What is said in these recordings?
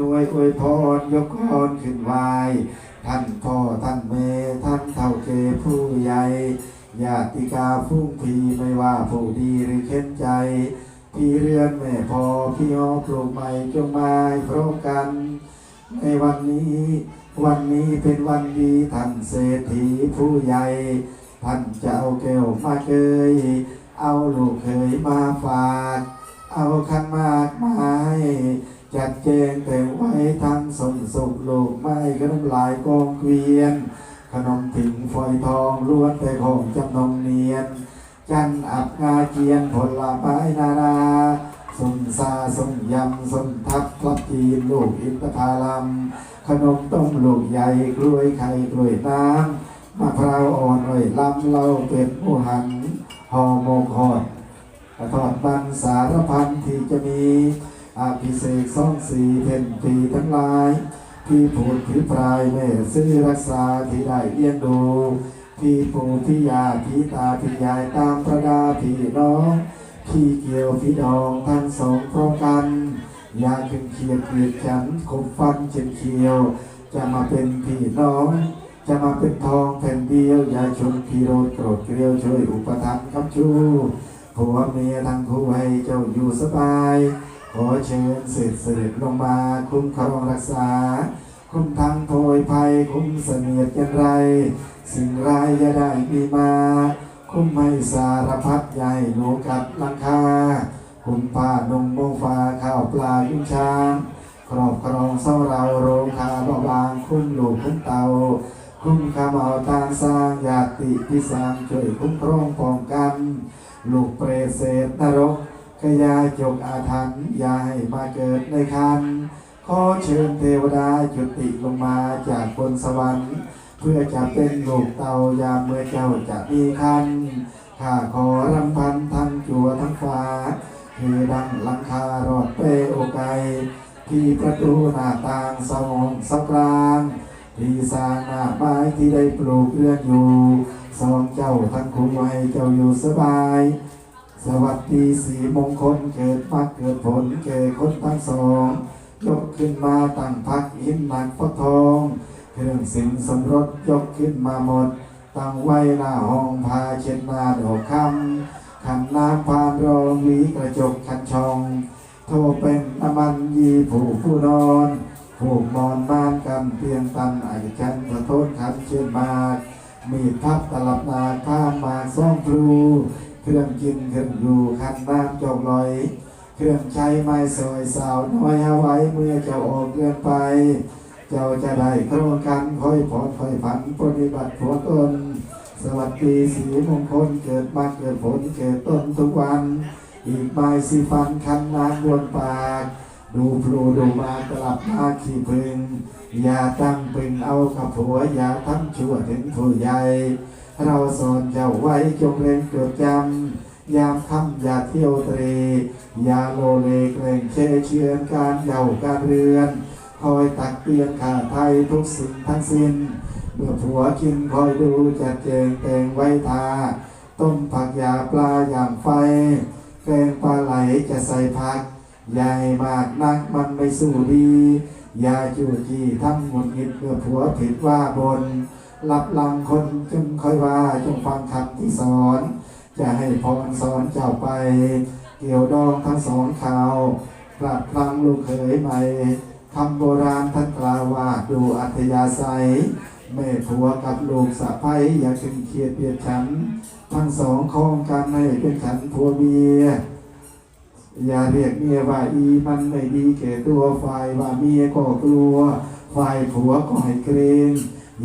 นวยอวยพรยกกรขึ้นไหวท่านพ่อท่านแม่ท่านเฒ่าเกผู้ใหญ่ญาติกาฟุ้งพีไม่ว่าผู้ดีหรือเข้นใจ พี่เรือนแม่พอพี่อ้อปลูกใหม่จงมาพร้อมกัน ในวันนี้ วันนี้เป็นวันดีท่านเศรษฐีผู้ใหญ่ ท่านจะเอาแก้วมาเกยเอาลูกเคยมาฝาก เอาขันมากม้ จัดแจงแต่งไว้ทั้งสมสุขโลกไม้ขนมลายกองเกวียน ขนมผิงฝอยทองล้วนแต่ของจำนงเนียน จันอับงาเกียนผลไม้นานาสมซาสมยำสมทับพลับจีนลูกอินทผลัมขนมต้มลูกใหญ่กล้วยไข่กล้วยน้ำมะพร้าวอ่อนอ้อยลำเล้าเป็ดหมูหันห่อหมกหอดกระทอดบันสารพันที่จะมี อภิเษกซ่องสีเพ่นปีทั้งหลายพี่ผูดพี่พรายแม่ซื้อรักษาที่ได้เลี้ยงดูพี่ปู่พี่ยาพี่ตาพี่ยายตามประดาพี่น้อง พี่เกี่ยวพี่ดองทั้งสองพร้อมกัน อยาขึ้นเคียดเกลียดฉันคมฟันเช่นเคียว จะมาเป็นพี่น้อง จะมาเป็นทองแผ่นเดียว อย่าชมพี่โรดโกรธเกลียวช่วยอุปถัมภ์คำชูผัวเมียทั้งคู่ให้เจ้าอยู่สบาย ขอเชิญเสด็จเสด็จลงมาคุ้มครองรักษา คุ้มทั้งโพยภัยคุ้มเสนียดยันไร สิ่งร้ายอย่าได้มีมา คุ้มให้สารพัดใหญ่หนูกับลังคา คุ้มผ้านงมงฟ้าข้าวปลายุ่งช้างครอบครองเศร้าเราโรงคาบาบางคุ้มหลูกคุ้มเตาคุ้มข้าเมาตานสร้างญาติพิสางช่วยคุ้มครองป้องกัน ลูกเปรตเศษนรก ขยายจกอาถรรพ์อย่าให้มาเกิดในคันขอเชิญเทวดาจุติลงมาจากบนสวรรค์ เพื่อจะเป็นลูกเต่ายามเมื่อเจ้าจะมีคันข้าขอรำพันทั้งจัวทั้งฟ้าคือดังลังคารอดเปโอไกที่ประตูหน้าต่างสมองสกลางที่สร้างหน้าไม้ที่ได้ปลูกเรือนอยู่สองเจ้าทั้งคู่ให้เจ้าอยู่สบาย สวัสดีสีมงคลเกิดมักเกิดผลแก่คนทั้งสอง ยกขึ้นมาตั้งพักหินหนักพระทอง เครื่องสินสมรสยกขึ้นมาหมด ตั้งไว้หน้าห้องพาเช็ดหน้าดอกคำขันน้ำพานรองหวีกระจกคันชอง โทเป็นน้ำมันยีผู้ผู้นอนผูกมอนบ้านกันเพียงตันไอชันขอโทษขันเชื่อมากมีดพับตลับนาข้ามมาซ่องพลู เครื่องกินเครื่องอยู่คันน้ำจอกลอยเครื่องใช้ไม้สอยสาวน้อยเอาไว้เมื่อเจ้าออกเรือนไป เจ้าจะได้ครงกันค่อยผ่อนค่อยผันปฏิบัติผัวตน สวัสดีสีมงคลเกิดมาเกิดผลเกิดต้นทุกวัน อีกไม้สีฟันคันน้ำบนปาก ดูพลูดูมากลับมาขี้พึงอย่าตั้งเปึงเอากับผัวอย่าทำชั่วถึงผู้ใหญ่ เราสอนเจ้าไว้จงเล่นจดจำยามค่ำอย่าเที่ยวเตรอย่าโลเลเกรงเชเชือนการเย่าการเรือน คอยตักเตือนข่าไทยทุกสิ่งทั้งสิ้น เมื่อผัวกินคอยดูจัดแจงแต่งไว้ทา ต้มผักยาปลาอย่างไฟแกงปลาไหลจะใส่ผักใหญ่มากนักมันไม่สู้ดี อย่าจู้จี้ทำหงุดหิดเมื่อผัวผิดว่าบน รับหลังคนจึงค่อยว่าจงฟังคำที่สอน จะให้พรสอนเจ้าไป เกี่ยวดองทั้งสองข่าวปรับพลังลูกเขยใหม่คำโบราณท่านกล่าวว่าดูอัธยาศัยแม่ผัวกับลูกสะใภ้อย่าขึ้นเคียดเบียดฉัน ทั้งสองคองกันให้เป็นฉันผัวเมียอย่าเรียกเมียว่าอีมันไม่ดีแก่ตัวฝ่ายว่าเมียก็กลัว ฝ่ายผัวก็ให้เกรง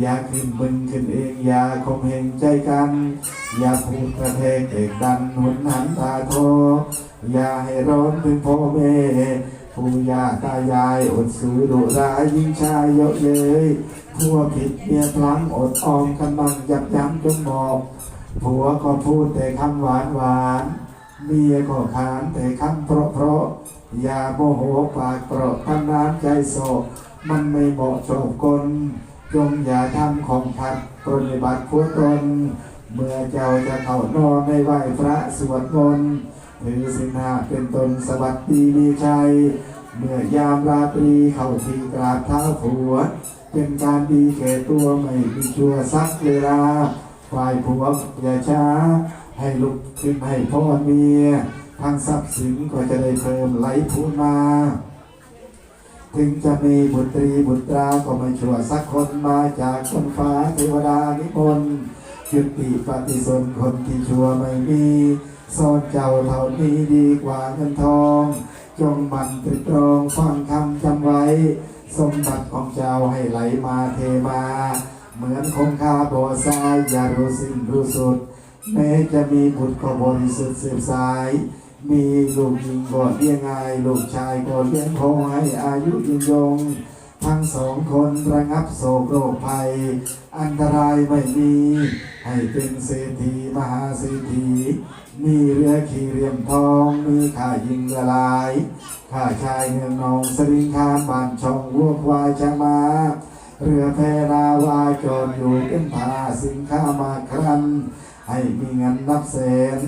อย่าขึ้นมึนขึ้นเองอย่าคมเหงใจกัน อย่าพูดกระเทงเอกดันหุนหันตาโทอย่าให้ร้อนถึงพ่อแม่ปู่ย่าตายายอดสูดุร้ายยิ่งชายเยอะเย้ยผัวผิดเมียพลั้งอดออมกันบังยับยั้งจนบอกผัวก็พูดแต่คำหวานหวานเมียก็ขานแต่คำเพราะเพราะอย่าโมโหปากเปราะทำน้ำใจโศกมันไม่เหมาะสมกล จงอย่าทำของพัดปฏิบัติผัวตน เมื่อเจ้าจะเข้านอนในไหวพระสวดมนต์ถือสินหาเป็นตนสวัสดีมีชัยเมื่อยามราตรีเข้าที่กราบเท้าผัว เป็นการดีแก่ตัวไม่มีชั่วสักเวลาฝ่ายผัวอย่าช้า ให้ลุกขึ้นให้พ่อเมียทั้งทรัพย์สินก็จะได้เพิ่มไหลพูนมา ถึงจะมีบุตรีบุตราก็ไม่ชั่วสักคนมาจากคนฟ้าเทวดานิมนต์จุติปฏิสนคนที่ชั่วไม่มีซ่อนเจ้าเท่านี้ดีกว่าเงินทอง จงบันตรึกตรองฟังคำจำไว้ สมบัติของเจ้าให้ไหลมาเทมา เหมือนคงคาบ่อทรายอย่ารู้สิ้นรู้สุดแม้จะมีบุตรก็บริสุทธิ์สืบสาย มีลูกหญิงก็เลี้ยงง่ายลูกชายก็เลี้ยงคงให้อายุยืนยง ทั้งสองคนระงับโศกโรคภัย อันตรายไม่มี ให้เป็นเศรษฐีมหาเศรษฐี มีเรือขี่เรียมทอง มีข่ายิงละลายข้าชายเมืองนองสริงคามบ้านช่องวัวควายจะมา เรือแพนาวาจอดอยู่เป็นผาสินค้ามาครัน ให้มีเงินนับแสน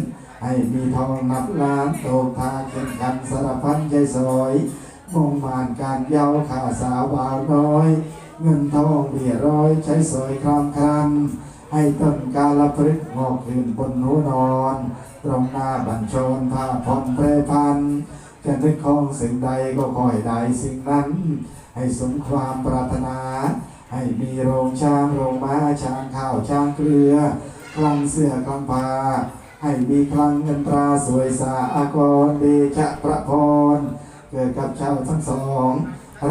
ให้มีทองนับล้านโตพาแข่งขันสารพันใจสอยมุ่งมานการเย้าข่าสาวบ่าวน้อย เงินทองเบี้ยร้อยใช้สอยคลามครันให้ต้นกาลพฤกงอกขึ้นบนหัวนอน ตรงหน้าบัญชรผ้าผ่อนแพรพันจะนึกของสิ่งใดก็คอยได้สิ่งนั้น ให้สมความปรารถนา ให้มีโรงช้างโรงม้าช้างข้าวช้างเกลือคลังเสื้อคลังผ้า ให้มีคลังเงินตราสวยสาอากรเดชะประพร เกิดกับชาวทั้งสอง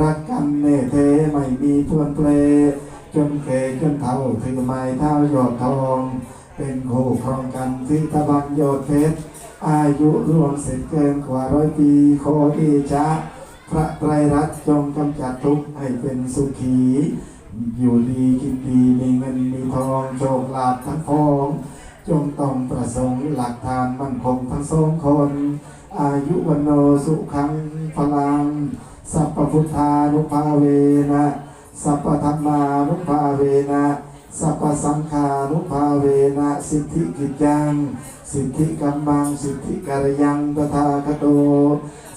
รักกันเนเทไม่มีทวนเพลจนเกจนเท่าถือไม้เท้ายอดทอง เป็นคู่ครองกันที่ตะบันยอดเพชรอายุรวมเสร็จเกินกว่าร้อยปีโคดีจะพระไตรรัตน์จงกำจัดทุกข์ให้เป็นสุขี อยู่ดีกินดีมีเงินมีทองโชคลาภทั้งพอง จงต้องประสงค์หลักฐานมั่นคงทั้งสองคน อายุวันโนสุขังพลัง สัพพุทธานุภาเวนะ สัพพธรรมานุภาเวนะสัพพสังฆานุภาเวนะสิทธิกิจยังสิทธิกัมมังสิทธิกรยังตถาคโต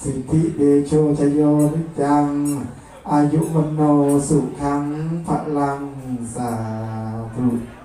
สิทธิเดโชชโยนิจจัง อายุวันโนสุขังพลังสาธุ